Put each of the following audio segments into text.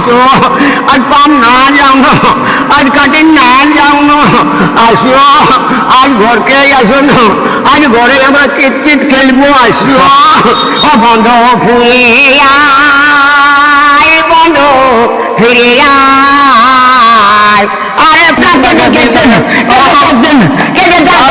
আসো আজ পাম না যাও না আজ কাটিং না যাও না আসো আজ ঘরকে আসো আজ ঘরে আমরা কিটকিট খেলব আসো ও বন্ধ ফুলে আয় বন্ধ ফিরে আয় আরে প্রান্তন কেতন কেতন কেতন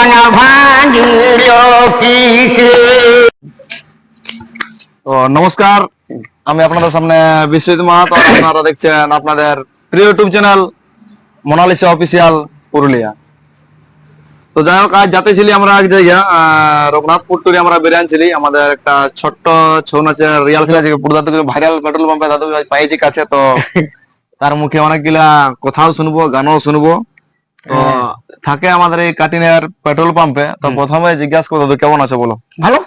অমন ভাঙিল তো নমস্কার। আমি আপনাদের সামনে বিশ্বজিৎ মাহাতো আপনারা দেখছেন আপনাদের প্রিয় YouTube channel Monalisa official Purulia তো যাই হোক আজ যাতে ছিলি আমরা এক জায়গা আহ, রঘুনাথপুর টুরি আমরা বেরিয়ান ছিলি আমাদের একটা ছোট্ট ছৌ নাচের রিয়াল ছিল যে পুরো দাদু ভাইরাল পেট্রোল পাম্পে দাদু পাইছি কাছে তো তার মুখে অনেকগুলা কথাও শুনব গানও শুনব। তো থাকে আমাদের এই কাটিনের পেট্রোল পাম্পে তো প্রথমে জিজ্ঞাসা করো দাদু কেমন আছে বলো? ভালো?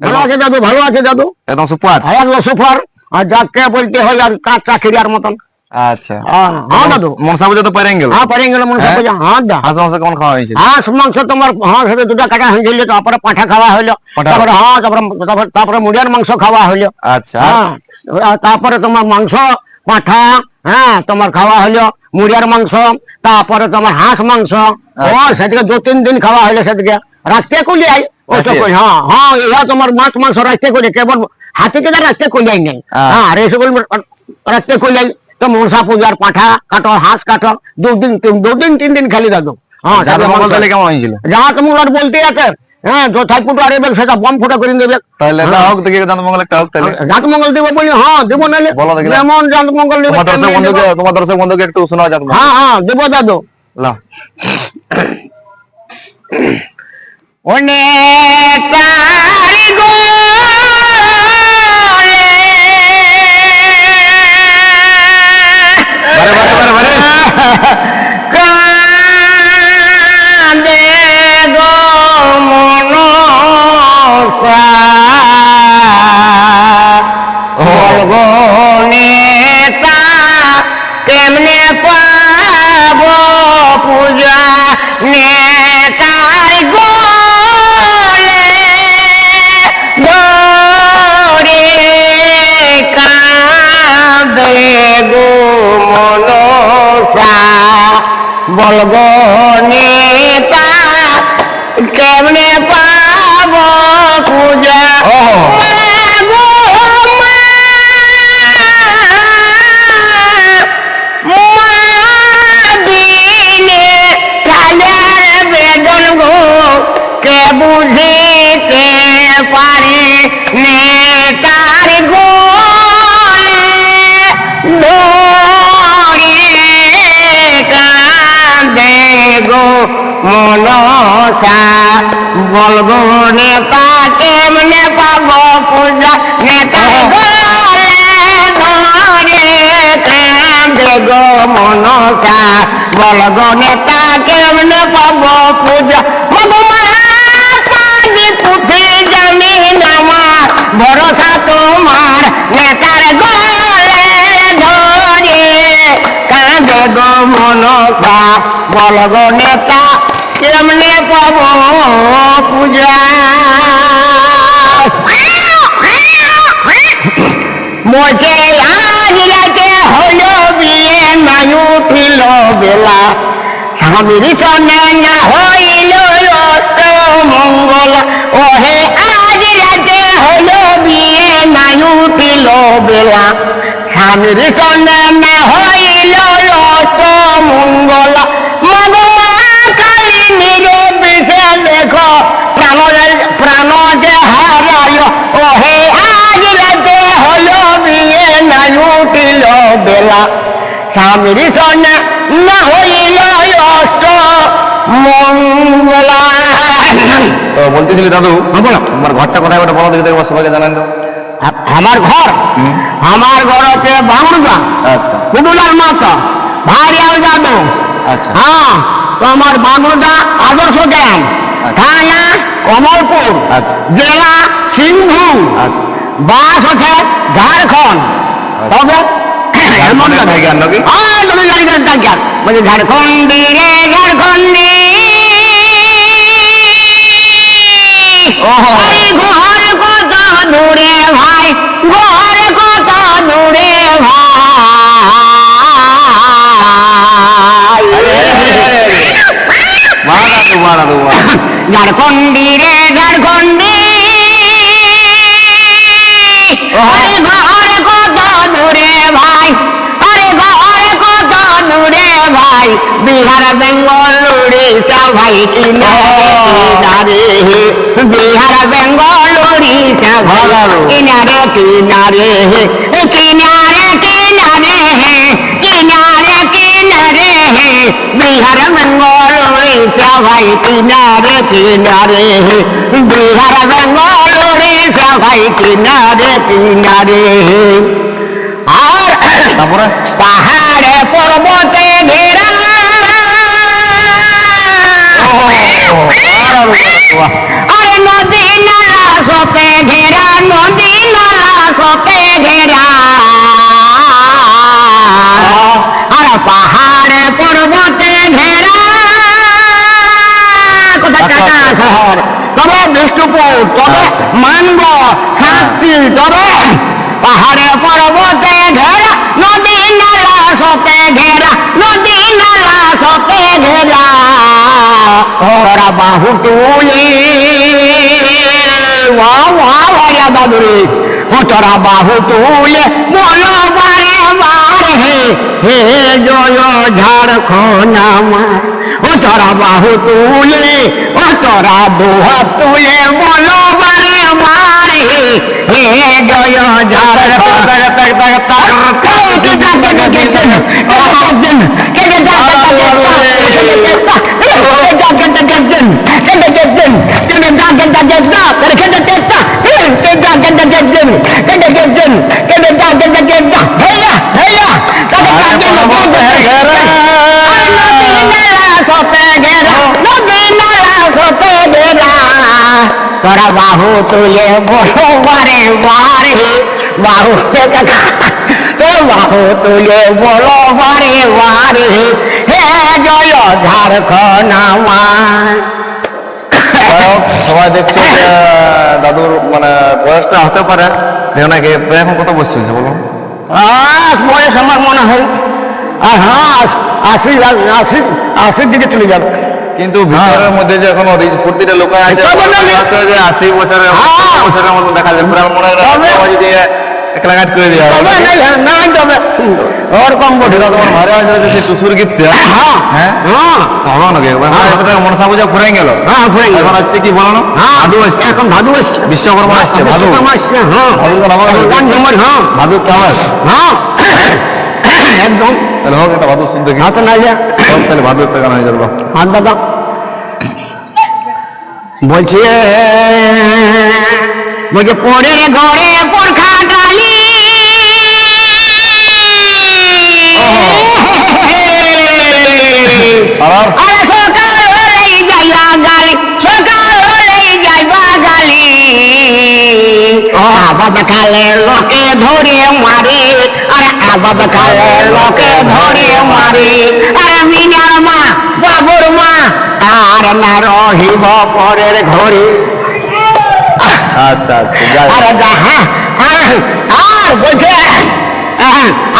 ভালো আছে দাদু ভালো আছে দাদু একদম সুপার হায়ার সুপার আর যাকে বলতে হয় আর কাঁচ চাকরিয়ার মতন। আচ্ছা। হ্যাঁ হ্যাঁ দাদু মনসা পুজো তো পারেন গেল। হ্যাঁ পারে গেল মনে হ্যাঁ? হ্যাঁ দা হাঁস মাংস কেমন খাওয়া হয়েছিল হাঁস মাংস তোমার হ্যাঁ সেটা দুটা কাটা হয়েছিল তারপরে পাঠা খাওয়া হইল তারপরে হ্যাঁ তারপরে তারপরে- মুড়িয়ার মাংস খাওয়া হইল আচ্ছা। হ্যাঁ তারপরে তোমার মাংস পাঠা হ্যাঁ তোমার খাওয়া হলো মুড়িয়ার মাংস তারপরে তোমার হাঁস মাংস। ও সেদিকে দু তিন দিন খাওয়া হলো সেদিকে। রাখতে কুলি আই ও তো রাখতে? কই, হ্যাঁ হ্যাঁ ইহা তোমার মাছ মাংস রাখতে কুলি কেবল হাতি কেটে রাখতে কুলিয়াই নেই। হ্যাঁ। হ্যাঁ রেসকল রাখতে কুলিয়াই তো মনসা পূজার পাঠা কাটো হাঁস কাটো দুদিন দুদিন তিন দিন খালি দাদু। হ্যাঁ হয়েছিল? যাহা তুমি বলতে আছে। হ্যাঁ যথাই ফুটো আর এবার সেটা বম ফুটো করে দেবে। তাহলে এটা হোক দেখি জান মঙ্গল একটা হোক তাহলে। জাত মঙ্গল দেবো বলি হ্যাঁ দেবো নাহলে বলো দেখি। যেমন জাত মঙ্গল দেবো তোমার দর্শক বন্ধুকে। তোমার দর্শক বন্ধুকে একটু শোনা যাক হ্যাঁ হ্যাঁ দেবো দাদু লাও। অনেক তারি বারে বারে বারে। বারে মনসা বলব নেতা কেমনে পাবো পূজা। নেতার গোলে ধরে কাঁদে গো মনসা। বলব নেতা কেমনে পাবো পূজা। ভরসা তোমার। নেতার গলে ধরে কাঁদে গো মনসা। বলব নেতা কেমনে পাবো পূজা মোটে আজ রাতে হলো বিয়ে নাই উঠিল বেলা স্বামীর সনে না হইল মঙ্গল ওহে আজ রাতে হলো বিয়ে নাই উঠিল বেলা স্বামীর সনে না হইল অষ্ট মঙ্গল ওহে আজ রাতে হলো বিয়ে নাই উঠিল বেলা। স্বামীর সনে না হইল অষ্ট মঙ্গলা। তো বলতেছিলি দাদু হ্যাঁ, বলো। আমার ঘরটা কোথায় ওটা বলো দেখি দেখো সবাইকে জানান তো। আমার ঘর? আমার ঘর হচ্ছে বাংলা আচ্ছা। কুটুলার মাতা। ভারিয়াল যাদব আচ্ছা। হ্যাঁ তো আমার বাংলা আদর্শ জ্ঞান থানা কমলপুর আচ্ছা। জেলা সিন্ধু আচ্ছা। বাস হচ্ছে ঝাড়খণ্ড। তবে এমন? হ্যাঁ বলছি ঝাড়খণ্ডি রে ঘর কত দূরে ভাই ঘর কত দূরে ভাই। মা দাদু মা ঝাড়খণ্ডি আরে ঘর কত দূরে ভাই আরে ঘর কত দূরে ভাই বিহার বেঙ্গল উড়িষ্যা ভাই কিনারে বিহার বেঙ্গল উড়িষ্যা ভাই কিনারে কিনারে কিনারে কিনারে কিনারে কিনারে বিহার বেঙ্গল ভাই কিনারে কিনারে বিহার বেঙ্গল উড়িষ্যা ভাই কিনারে কিনারে। আর তারপরে? পাহাড়ে পর্বতে ঘেরা। আরে নদী নালা সপে ঘেরা নদী নালা সপে ঘেরা। টাকা শহর তবে বিষ্ণুপুর তবে মানব শান্তি তবে পাহাড়ে পর্বতে ঘেরা নদী নালা সতে ঘেরা নদী নালা সতে ঘেরা। ওরা বাহু তুলে। ওয়া ওয়া ওয়া বাবুরে। তোরা বাহু তুলে। বলো বারে বার হে হে জয় ঝাড়খণ্ড আমার। তোরা বাহু তুলে ও তোরা দুহা তুলে বলো বারে বার হে হে জয় তোরা বাহু তুলে বড় বারে বারে বাহু তোর বাহু তুলে বড় বারে বারে হে জয় ঝাড়খণ্ড আমার। সবাই দেখছ দাদুর মানে বয়সটা হতে পারে ওনাকে এখন কত বয়স চলছে বলুন বয়স আমার মনে হয় হ্যাঁ আশি আশি আশির দিকে চলে যাবে। কিন্তু ভিতরের মধ্যে যে এখনও প্রতিটা লোক আছে যে আশি বছরের হ্যাঁ। বছরের মতো দেখা যায় পুরো মনে যদি একলাঘাট করে দেওয়া হয়। ওরকম তোমার ভারে আছে যে টুসুর গীতটা হ্যাঁ? হ্যাঁ নাকি? মনসা পূজা গেল। হ্যাঁ। এখন আসছে কি বলো না? ভাদু আসছে। এখন ভাদু আসছে। বিশ্বকর্মা আসছে ভাদু। বিশ্বকর্মা আসছে, হ্যাঁ। হ্যাঁ। ভাদু হ্যাঁ। একদম। তাহলে হোক একটা ভাদু শুনতে কি হাত না যা। তাহলে ভাদু একটা গান হয়ে যাব হাত দাদা। বলছে বলছে পরের ঘরে পরখা ডালি। আর আরে সকাল হলেই যাইবা গালি সকাল হলেই যাইবা গালি। আবাদ কালে লোকে ধরে মারে আরে আবাদ কালে লোকে ধরে মারে। আরে মিনার মা বাবুর মা আর না রহিব পরের ঘরে আচ্ছা আচ্ছা। আরে যাহা আর বলছে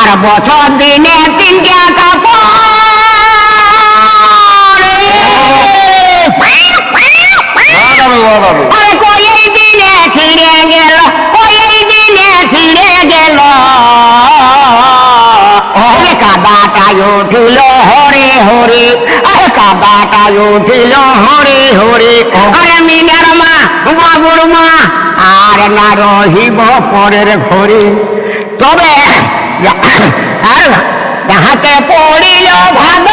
আর বছর দিনে তিনটা কাপড়। আরে কই দিনে ছিঁড়ে গেল কই দিনে ছিঁড়ে গেল কাদাটাই উঠিল হরে হরে কাদাটাই উঠিল, হরে হরে আরে মিনার মা বাবুর মা, আর না রহিব পরের ঘরে তবে হাতে পড়িল ভাদ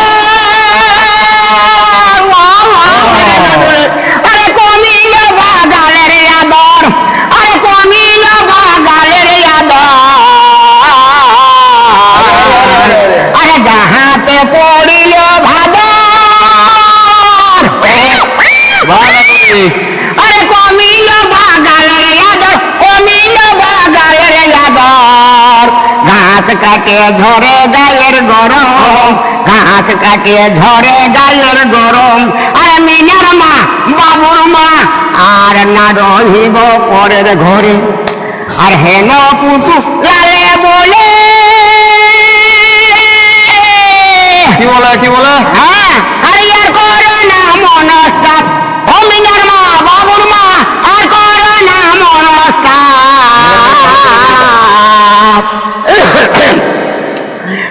ঘাস কাটে ঝরে গায়ের গরম। ঘাস কাটে ঝরে গায়ের গরম। আর মিনার মা বাবুর মা আর না রহিব পরের ঘরে। আর হেন পুতু লালে বলে। কি বলে কি বলে? হ্যাঁ?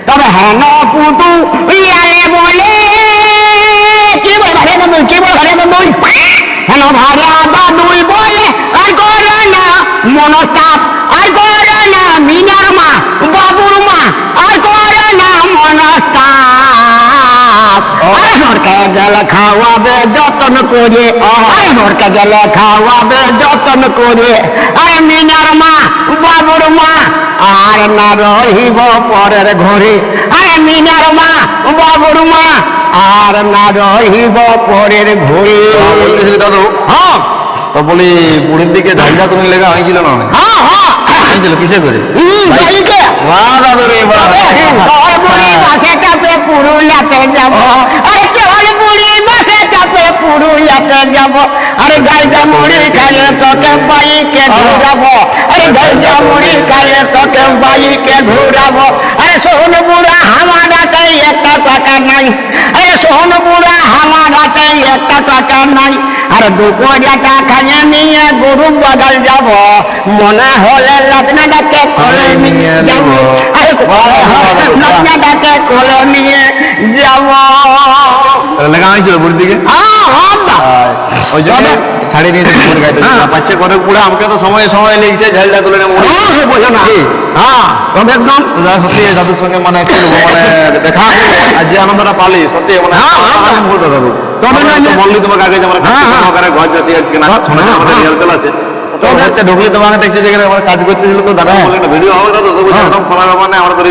তবে হেন পুটু বলে, কি বল ভারে দুই কি বল ভারে দুই হেন ভাড়া দুই বলে, আর করে না মনস্তাপ, আর করে না মিনার মা বাবুর মা আর করে না নরকে গেলে খাওয়াবে যতন করে আর নরকে গেলে খাওয়াবে যতন করে। আর মিনার মা বাবুর মা আর না রহিব পরের ঘরে। আর মিনার মা বাবুর মা আর না রহিব পরের ঘরে। বলতেছিলি দাদু? হ্যাঁ। তো বলি বুড়ির দিকে ঝালটা তুমি লেগা হয়েছিল না? হ্যাঁ হ্যাঁ। হয়েছিল কিসে করে। বাহ দাদু রে বাহ। পুরুলিয়াতে যাব। আরে চল বুড়ি বাসে চাপে পুরুলিয়াতে যাব। আরে গাইজা মুড়ি খাইলে তোকে বাইকে ঘুরাবো। আরে গাইজা মুড়ি খাইলে তোকে বাইকে ঘুরাবো। আরে শোন বুড়া আমার হাতে একটা টাকা নাই। আরে শোন বুড়া আমার হাতে একটা টাকা নাই। আরে দুপুরে টাকা নিয়ে গরু বদল যাব। মনে হলে লগ্নটাকে খোলে নিয়ে যাব। আরে লগ্নটাকে খোলে নিয়ে যাব। লেগা হয়েছিল বুড়ির দিকে? বা। ওই জন্য ছাড়িয়ে দিয়েছে বুড়ি গাইতে। পাচ্ছে করে পুরো আমাকে তো সময় সময় লেগেছে ঝালটা তুলে মুড়ি হ্যাঁ, হ্যাঁ, বোঝো না। হ্যাঁ তবে একদম তো হোক, দাদুর সঙ্গে মানে মানে দেখা আর যে আনন্দটা পালি সত্যি মানে হ্যাঁ, হ্যাঁ, আমি বলতে দাদু। তবে তবে বললি তোমাকে আগে যে আমরা হ্যাঁ, হ্যাঁ। ঘর যাচ্ছি আজকে না হ্যাঁ, আমাদের হ্যাঁ। রিহার্সাল আছে ঢুকলে তোমাকে দেখছি যেখানে আমরা কাজ করতেছিল তো দাদা বললেন ভিডিও হবে দাদা তো হ্যাঁ। একদম খোলা ব্যাপার নেই আমরা তো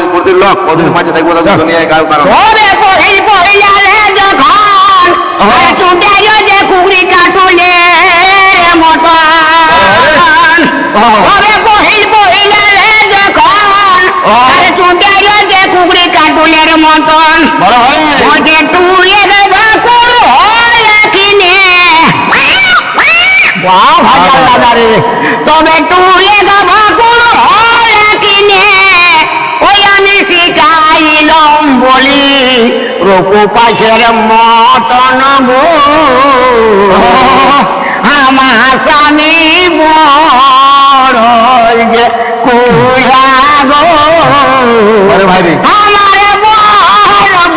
লোক কদিন মাঝে দেখব দাদু দুনিয়ায় কাজ কারণ তবে মতন আরে টুটাইলো যে কুড়ি কাটুলের মতন। বড় হয়। ওকে তুই বাকুল হলে কিনে বাহ ভালো লাগারে তবে তুই বাকুল হলে কিনে ওই আমি শিখাইলাম বলি রূপু পাশের মতন আমার স্বামী বড় কুড়া গো আরে ভাই রে। আমার বড়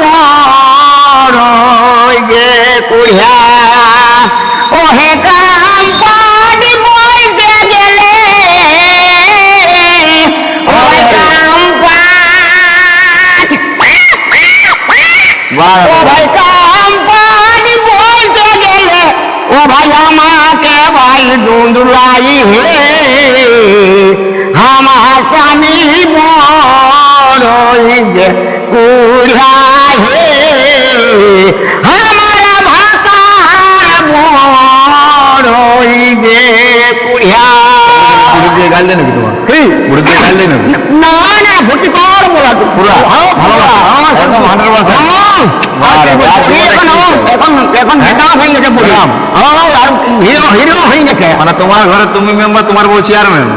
বড় যে কুড়া ওহে কাম পানি বইতে গেলে ওহে কাম পানি বাহ ও ভাই কাম পানি বইতে গেলে ও ভাই আমাকে ভাই দুন্দুলাই হে বড় যে কুড়া হে আমার ভাতার বড় যে কুড়া বুড়ি দিয়ে গাল দেয় নাকি তোমার কি? বুড়ি দিয়ে গাল দেয় নাকি না না ভর্তি কর বলা তো পুরা? হ্যাঁ, ভালো পুরা। কথা। একদম 100% হ্যাঁ। বারে, বারে, আর জীবনে এখন কি হচ্ছে? এখন এখন নেতা হয়ে গেছে পুরা নাম? হ্যাঁ, আর হিরো হিরো হয়ে গেছে মানে তোমার ঘরে তুমি মেম্বার তোমার বউ চেয়ারম্যান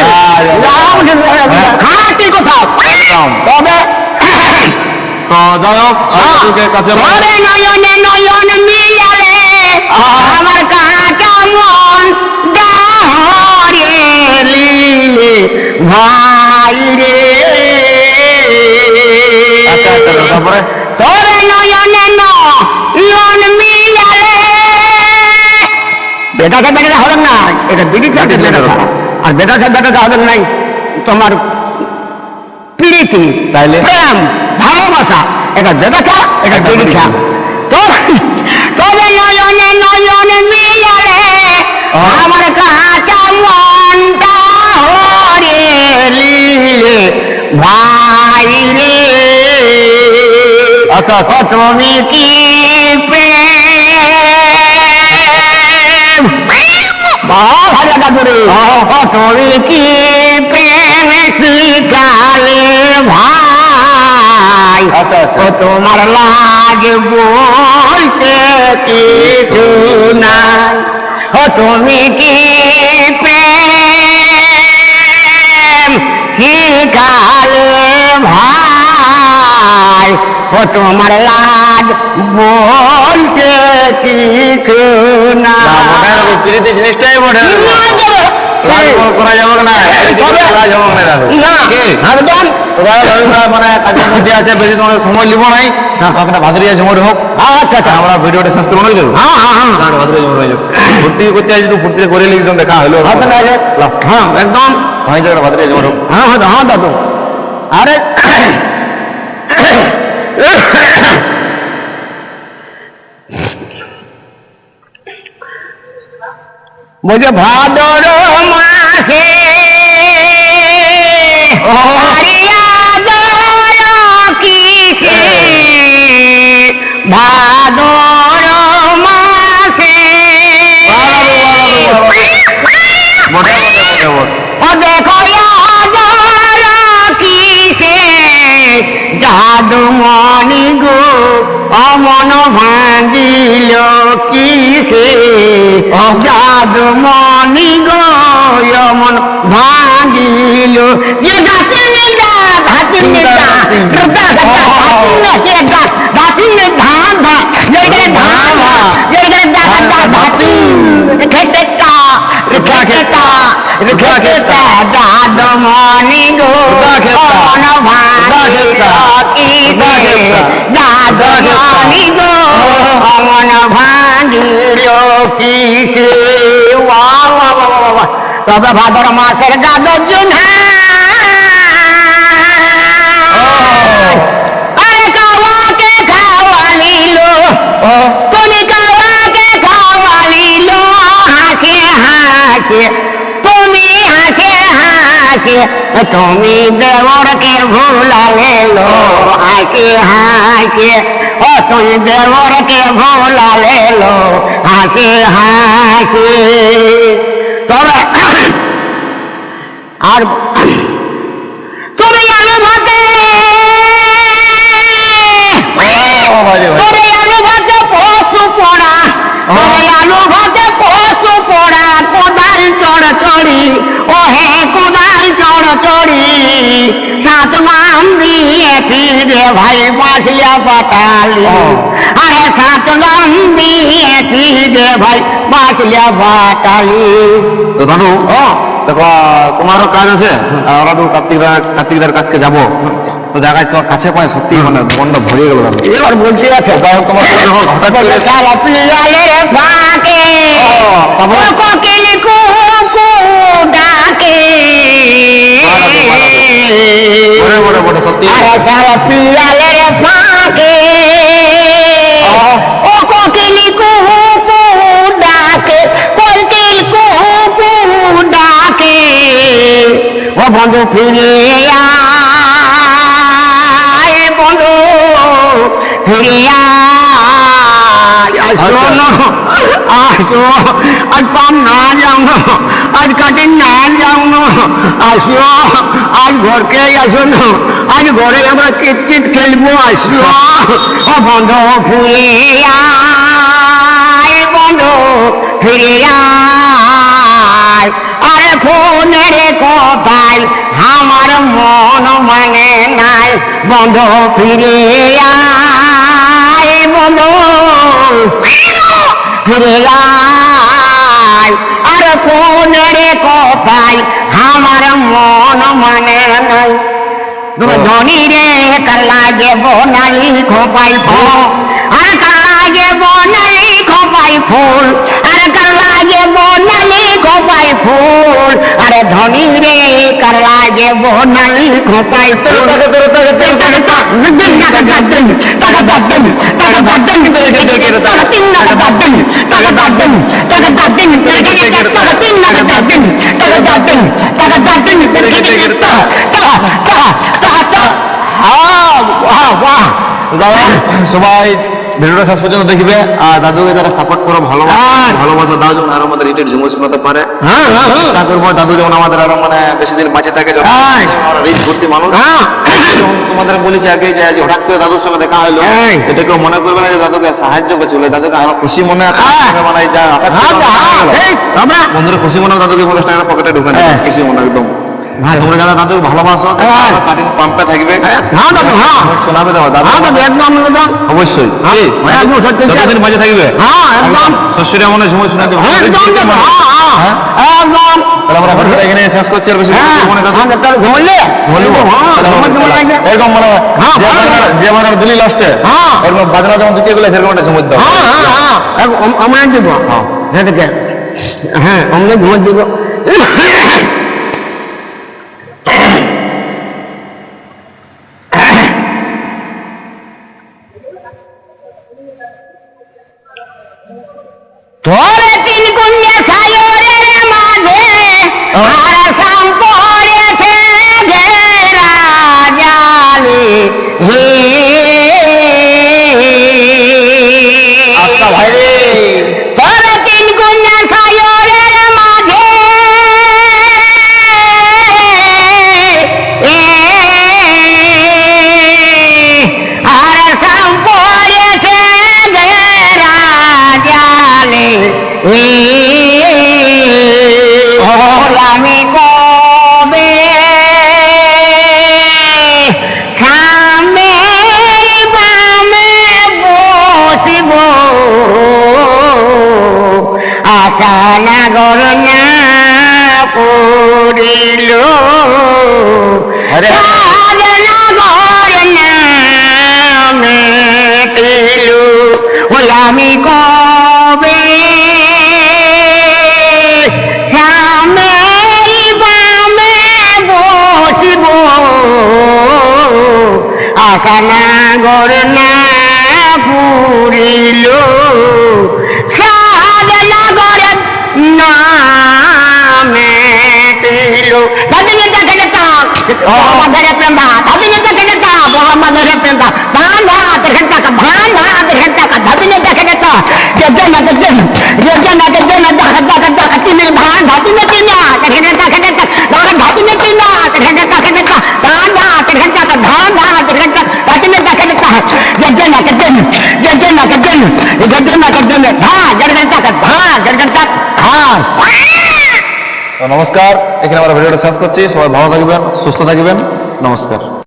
হ্যাঁ। খাঁটি কথা। তবে তো যাই হোক কাছে নয়নে নয়ন মিলালে আমার কাটা মন দাহরে লিলে ভাই রে আচ্ছা আচ্ছা তারপরে তবে নয়নে নয়ন মিলালে বেটাকে বেটাকে হবে না এটা বিড়ি খাতে বিড়ি বেটা খাতে। আর বেটাকে বেটাকে হবে নাই তোমার প্রীতি তাইলে? প্রেম ভালোবাসা এটা বেটাকা এটা এটা বিড়ি বিড়ি খা তো তবে নয়নে নয়নে হ্যাঁ। আমার কাঁচা মনটা হরে লিলে ভাই রে আচ্ছা আচ্ছা তুমি কি দাদু রে ও তুমি কি প্রেম শিখালে ভাই? আচ্ছা, আচ্ছা। ও তোমার লাগ বলতে কিছু ও তুমি কি প্রেম শিখালে ভাই? তোমার লাগ বলতে কিছু না জিনিসটাই করা যাবে না। না? একদম মানে কাজের মধ্যে আছে বেশি তোমাদের সময় নাই। ভাদরিয়া ঝুমর হোক। আচ্ছা আচ্ছা। আমরা ভিডিওটা শেষ করব না হ্যাঁ হ্যাঁ হ্যাঁ। ভাদরিয়া ঝুমর হয়ে যাব ফুর্তি করতে আসি তো ফুর্তি করে লিখতাম দেখা হলো। হবে না রে? হ্যাঁ একদম। হয়ে যাবে ভাদরিয়া ঝুমর হোক। হ্যাঁ হ্যাঁ হ্যাঁ দাদু। আরে বলছে ভাদর মাসে ভাদর মাসে ও দেখো জাদু মনি গো অমন ভাঙিল কিসে জাদু মনি গো অমন ভাঙিল যে গাছে নেগা ধাতি নেগা রুদা গাছা ধাতি নেগা ধাতি নেগা ধান ধা জেগে ধান ধা জেগে দা দা ধাতি খেতে কা খেতে কা খেতে কা জাদু মনি গো অমন ভাঙিল তবে ভাদর মাসের গাদর জুন আরে তুমি দেবরকে ভুলালে লো হাসে হাসে। ও তুমি দেবরকে ভুলালে লো হাসে হাসে। তবে আর তুমি ভাতে তুমি ভাতে পশু পড়া। তুমি ভাতে পশু পড়া। কোদাল চড় চড়ি ও হে কোদাল চড় চড়ি সাত মাম দিয়ে ফিরে ভাই বাঁশিয়া পাতালি। আরে সাত মাম দিয়ে ফিরে ভাই বাঁশিয়া পাতালি। তো দাদু ও। তোমারও কাজ আছে? আমরা তো কার্তিকদার কার্তিকদার কাছকে যাব। তো জায়গায় তোমার কাছে পায় সত্যি মানে মনটা ভরিয়ে গেল এবার বলতে আছে হোক তোমার হঠাৎ ডাকে। বড় বড় বড় সত্যি। আরে সারা পিয়ালের ফাঁকে ও কোকিল কুকু ডাকে কোকিল কুকু ডাকে। ও বন্ধু ফিরে আয়। বন্ধু ফিরে আয়। শোনো আসো আজ পাম না যাও না আজ কাটিং না যাও না আসো আজ ঘরকে আসো না আজ ঘরে আমরা কিটকিট খেলব আসো বন্ধ ফিরে আয় বন্ধ ফিরে আয় আরে ফোনের কথায় আমার মন মানে নাই বন্ধ ফিরে আয় বন্ধ ফিরে আয় আরে ফোনের কথায় আমার মন মানে নাই। ধনী রে কার লাগে বনালি খোপাই ফুল। আর কার লাগে বনালি খোপাই ফুল? আর কার বনালি খোপাই ফুল আরে ধনী রে কার লাগে বনালি খোপাই ফুল সবাই ভিডিওটা শেষ পর্যন্ত দেখবে আর দাদুকে যারা সাপোর্ট করো ভালোবাসা হ্যাঁ। ভালোবাসা দাও যেমন আরও আমাদের ইটের ঝুমুর শোনাতে পারে হ্যাঁ হ্যাঁ হ্যাঁ করব দাদু যেমন আমাদের আরও মানে বেশি দিন বাঁচে থাকে। রিচ ভর্তি মানুষ হ্যাঁ। তোমাদের বলেছি আগে যে হঠাৎ করে দাদুর সঙ্গে দেখা হলো। এটা কেউ মনে করবে না যে দাদুকে সাহায্য করছে বলে দাদুকে আরও খুশি মনে হ্যাঁ। মানে যা আমরা বন্ধুরা খুশি মনে দাদুকে পঞ্চাশ টাকা পকেটে ঢুকে হ্যাঁ। খুশি মনে একদম ভালো। তোমরা যারা দাদু ভালোবাসো হ্যাঁ। কাটিং পাম্পে থাকবে। হ্যাঁ দাদু হ্যাঁ শোনাবে দাও দাদু। হ্যাঁ দাদু একদম অবশ্যই। হ্যাঁ? হ্যাঁ, একদম সত্যি যতদিন থাকবে হ্যাঁ, একদম। শ্বশুরে মনে হয় শোনাতে ভালো একদম দাদু হ্যাঁ হ্যাঁ একদম। তাহলে আমরা ভিডিওটা এখানে শেষ করছি আর বেশি হ্যাঁ মনে দাদু। হ্যাঁ তাহলে ঘুমলে? হ্যাঁ ঘুমলে এরকম মানে হ্যাঁ, যে বাজার- দিলি লাস্টে হ্যাঁ। এরকম বাজনা যেমন দ্বিতীয়গুলো সেরকম একটা দাও। হ্যাঁ হ্যাঁ হ্যাঁ। আমরা দিব। হ্যাঁ। হ্যাঁ আমরা ঘুমে দিব। আশা নাগর না পুরিল সাদ নাগর নামে পেল দাদিনী দেখে তো আমাদের প্রেমা দাদিনী দেখে যেতা আমাদের প্রেমা বান্ধা ঘণ্টা কা বান্ধা ঘণ্টা কা দাদিনী দেখে যেতা যজন যজন যজন যজন দাগ দাগ দাগ তিন ভান ধাতি মে তিন দেখে যেতা দেখে যেতা দাগ ধাতি মে তিন দেখে যেতা দেখে যেতা বান্ধা ঘণ্টা কা ধান ধা ঘণ্টা ধাতি মে দেখে যেতা যজন যজন যজন যজন যজন যজন ধা ঘণ্টা কা ধা ঘণ্টা হ্যাঁ তো নমস্কার এখানে আমরা ভিডিওটা শেষ করছি। সবাই ভালো থাকবেন সুস্থ থাকবেন। নমস্কার।